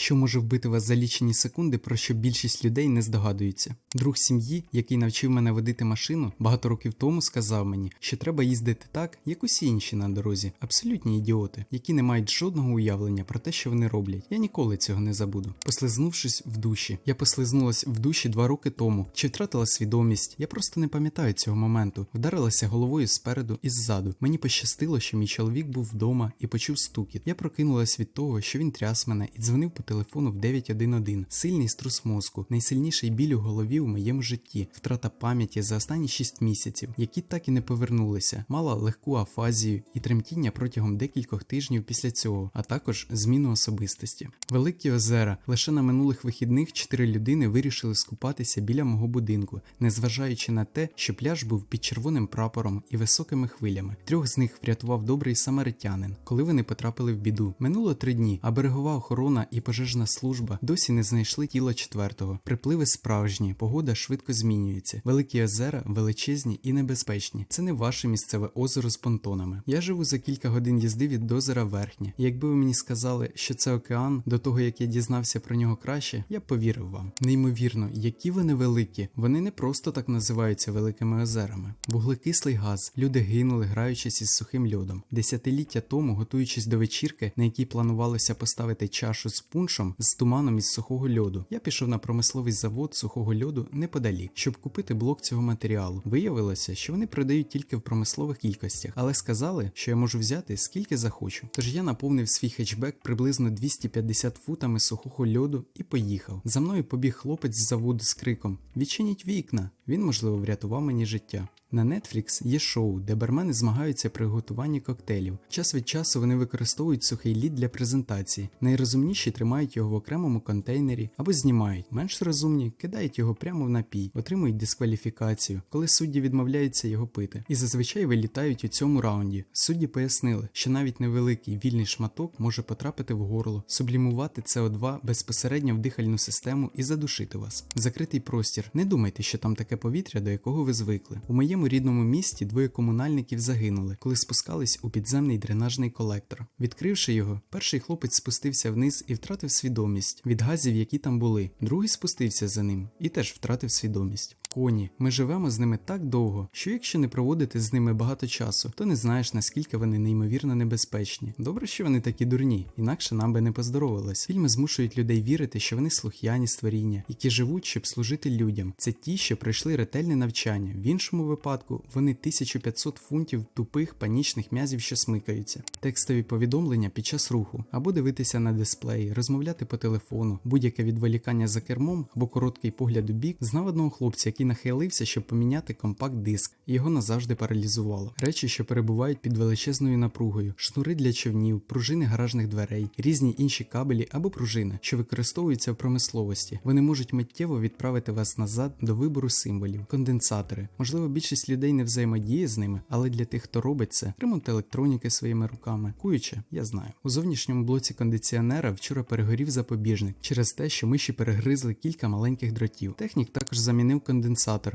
що може вбити вас за лічені секунди, про що більшість людей не здогадуються. Друг сім'ї, який навчив мене водити машину, багато років тому сказав мені, що треба їздити так, як усі інші на дорозі, абсолютні ідіоти, які не мають жодного уявлення про те, що вони роблять. Я ніколи цього не забуду. Послизнувшись в душі, я послизнулась в душі два роки тому. Чи втратила свідомість? Я просто не пам'ятаю цього моменту. Вдарилася головою спереду і ззаду. Мені пощастило, що мій чоловік був вдома і почув стукіт. Я прокинулась від того, що він тряс мене і дзвонив по телефону в 911. Сильний струс мозку, найсильніший біль у голові у моєму житті, втрата пам'яті за останні 6 місяців, які так і не повернулися. Мала легку афазію і тремтіння протягом декількох тижнів після цього, а також зміну особистості. Великі озера. Лише на минулих вихідних чотири людини вирішили скупатися біля мого будинку, незважаючи на те, що пляж був під червоним прапором і високими хвилями. Трьох з них врятував добрий самаритянин, коли вони потрапили в біду. Минуло три дні, а берегова охорона і пожежна служба досі не знайшли тіло четвертого. Припливи справжні, погода швидко змінюється. Великі озера величезні і небезпечні. Це не ваше місцеве озеро з понтонами. Я живу за кілька годин їзди від озера Верхнє. Якби ви мені сказали, що це океан, до того як я дізнався про нього краще, я б повірив вам. Неймовірно, які вони великі. Вони не просто так називаються великими озерами. Вуглекислий газ. Люди гинули, граючись із сухим льодом. Десятиліття тому, готуючись до вечірки, на якій планувалося поставити чашу з пуншом з туманом із сухого льоду, я пішов на промисловий завод сухого льоду неподалік, щоб купити блок цього матеріалу. Виявилося, що вони продають тільки в промислових кількостях, але сказали, що я можу взяти скільки захочу. Тож я наповнив свій хетчбек приблизно 250 футами сухого льоду і поїхав. За мною побіг хлопець з заводу з криком: Відчиніть вікна! Він, можливо, врятував мені життя. На Netflix є шоу, де бармени змагаються при готуванні коктейлів. Час від часу вони використовують сухий лід для презентації. Найрозумніші тримають його в окремому контейнері або знімають. Менш розумні кидають його прямо в напій, отримують дискваліфікацію, коли судді відмовляються його пити. І зазвичай вилітають у цьому раунді. Судді пояснили, що навіть невеликий вільний шматок може потрапити в горло, сублімувати СО2 безпосередньо в дихальну систему і задушити вас. Закритий простір. Не думайте, що там таке повітря, до якого ви звикли. У моєму рідному місті двоє комунальників загинули, коли спускались у підземний дренажний колектор. Відкривши його, перший хлопець спустився вниз і втратив свідомість від газів, які там були. Другий спустився за ним і теж втратив свідомість. Коні, ми живемо з ними так довго, що якщо не проводити з ними багато часу, то не знаєш наскільки вони неймовірно небезпечні. Добре, що вони такі дурні, інакше нам би не поздоровилось. Фільми змушують людей вірити, що вони слух'яні створіння, які живуть, щоб служити людям. Це ті, що пройшли ретельне навчання. В іншому випадку вони 1500 фунтів тупих панічних м'язів, що смикаються, текстові повідомлення під час руху, або дивитися на дисплеї, розмовляти по телефону, будь-яке відволікання за кермом або короткий погляд у бік знав одного хлопця, який нахилився, щоб поміняти компакт-диск, його назавжди паралізувало. Речі, що перебувають під величезною напругою, шнури для човнів, пружини гаражних дверей, різні інші кабелі або пружини, що використовуються в промисловості. Вони можуть миттєво відправити вас назад до вибору символів, конденсатори. Можливо, більшість людей не взаємодіє з ними, але для тих, хто робить це, ремонт електроніки своїми руками. Куюче, я знаю. У зовнішньому блоці кондиціонера вчора перегорів запобіжник через те, що миші перегризли кілька маленьких дротів. Технік також замінив конденсатор,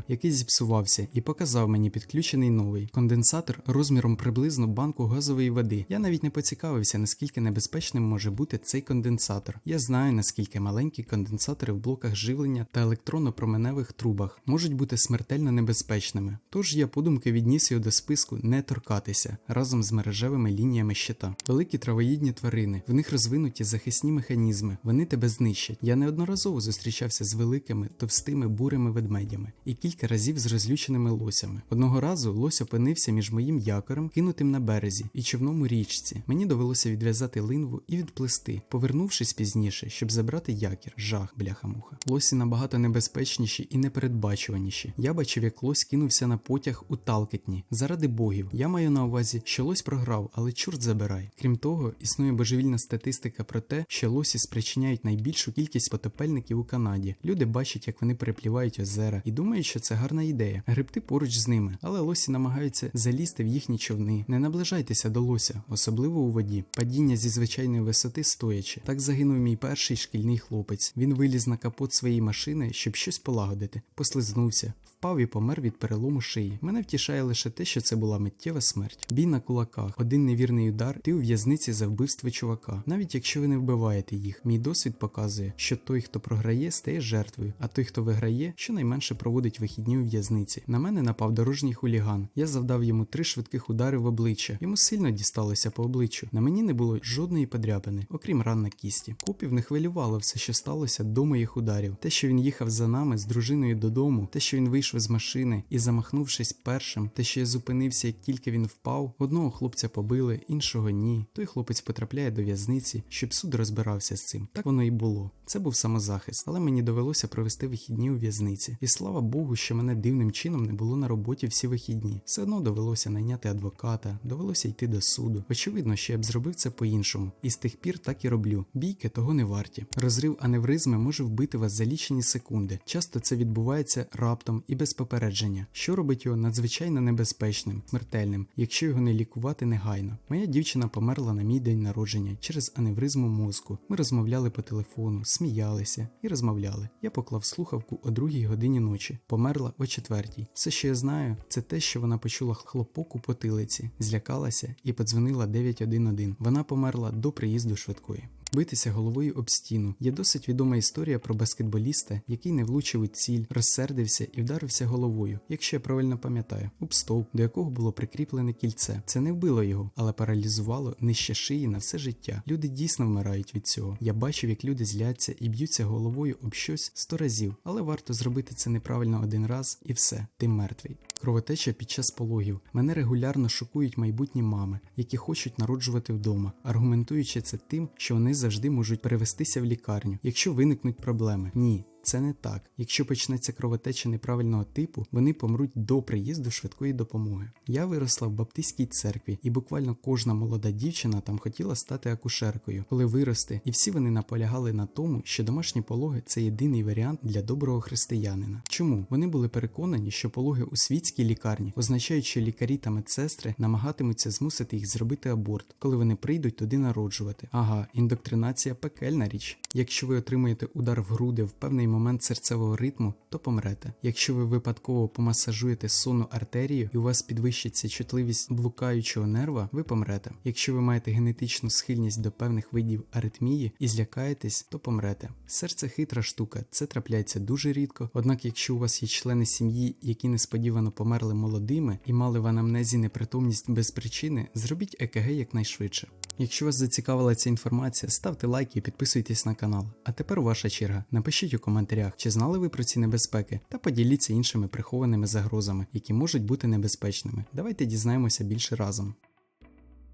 який зіпсувався, і показав мені підключений новий. Конденсатор розміром приблизно банку газової води. Я навіть не поцікавився, наскільки небезпечним може бути цей конденсатор. Я знаю, наскільки маленькі конденсатори в блоках живлення та електронно-променевих трубах можуть бути смертельно небезпечними. Тож я подумки відніс його до списку не торкатися разом з мережевими лініями щита. Великі травоїдні тварини, в них розвинуті захисні механізми, вони тебе знищать. Я неодноразово зустрічався з великими, товстими бурими ведмедями і кілька разів з розлюченими лосями. Одного разу лось опинився між моїм якорем, кинутим на березі, і човном у річці. Мені довелося відв'язати линву і відплисти, повернувшись пізніше, щоб забрати якір. Жах, бляха-муха. Лосі набагато небезпечніші і непередбачуваніші. Я бачив, як лось кинувся на потяг у Талкетні. Заради богів. Я маю на увазі, що лось програв, але чорт забирай. Крім того, існує божевільна статистика про те, що лосі спричиняють найбільшу кількість потопельників у Канаді. Люди бачать, як вони переплівають озера, і думають, що це гарна ідея гребти поруч з ними, але лосі намагаються залізти в їхні човни. Не наближайтеся до лося, особливо у воді. Падіння зі звичайної висоти стоячи. Так загинув мій перший шкільний хлопець. Він виліз на капот своєї машини, щоб щось полагодити, послизнувся. Впав і помер від перелому шиї. Мене втішає лише те, що це була миттєва смерть. Бій на кулаках, один невірний удар, ти у в'язниці за вбивство чувака. Навіть якщо ви не вбиваєте їх, мій досвід показує, що той, хто програє, стає жертвою, а той, хто виграє, щонайменше проводить вихідні у в'язниці. На мене напав дорожній хуліган. Я завдав йому три швидких удари в обличчя. Йому сильно дісталося по обличчю. На мені не було жодної подряпини, окрім ран на кісті. Копів не хвилювало все, що сталося до моїх ударів. Те, що він їхав за нами з дружиною додому, те, що він вийшов з машини і, замахнувшись першим, що я зупинився, як тільки він впав, одного хлопця побили, іншого ні. Той хлопець потрапляє до в'язниці, щоб суд розбирався з цим. Так воно і було. Це був самозахист, але мені довелося провести вихідні у в'язниці. І слава Богу, що мене дивним чином не було на роботі всі вихідні. Все одно довелося найняти адвоката, довелося йти до суду. Очевидно, що я б зробив це по-іншому, і з тих пір так і роблю. Бійки того не варті. Розрив аневризми може вбити вас за лічені секунди. Часто це відбувається раптом і без попередження, що робить його надзвичайно небезпечним, смертельним, якщо його не лікувати негайно. Моя дівчина померла на мій день народження через аневризму мозку. Ми розмовляли по телефону, сміялися і розмовляли. Я поклав слухавку о другій годині ночі, померла о четвертій. Все, що я знаю, це те, що вона почула хлопок у потилиці, злякалася і подзвонила 911. Вона померла до приїзду швидкої. Битися головою об стіну. Є досить відома історія про баскетболіста, який не влучив у ціль, розсердився і вдарився головою, якщо я правильно пам'ятаю, об стовп, до якого було прикріплене кільце. Це не вбило його, але паралізувало нижче шиї на все життя. Люди дійсно вмирають від цього. Я бачив, як люди зляться і б'ються головою об щось сто разів, але варто зробити це неправильно один раз і все, ти мертвий. Кровотеча під час пологів. Мене регулярно шокують майбутні мами, які хочуть народжувати вдома, аргументуючи це тим, що завжди можуть перевестися в лікарню, якщо виникнуть проблеми. Ні. Це не так. Якщо почнеться кровотеча неправильного типу, вони помруть до приїзду швидкої допомоги. Я виросла в баптистській церкві, і буквально кожна молода дівчина там хотіла стати акушеркою, коли виросте, і всі вони наполягали на тому, що домашні пологи це єдиний варіант для доброго християнина. Чому вони були переконані, що пологи у світській лікарні означають, що лікарі та медсестри намагатимуться змусити їх зробити аборт, коли вони прийдуть туди народжувати. Ага, індоктринація пекельна річ. Якщо ви отримуєте удар в груди в певний момент серцевого ритму, то помрете. Якщо ви випадково помасажуєте сонну артерію і у вас підвищиться чутливість блукаючого нерва, ви помрете. Якщо ви маєте генетичну схильність до певних видів аритмії і злякаєтесь, то помрете. Серце хитра штука, це трапляється дуже рідко. Однак, якщо у вас є члени сім'ї, які несподівано померли молодими і мали в анамнезі непритомність без причини, зробіть ЕКГ якнайшвидше. Якщо вас зацікавила ця інформація, ставте лайки і підписуйтесь на канал. А тепер ваша черга. Напишіть у коментарях, чи знали ви про ці небезпеки, та поділіться іншими прихованими загрозами, які можуть бути небезпечними. Давайте дізнаємося більше разом.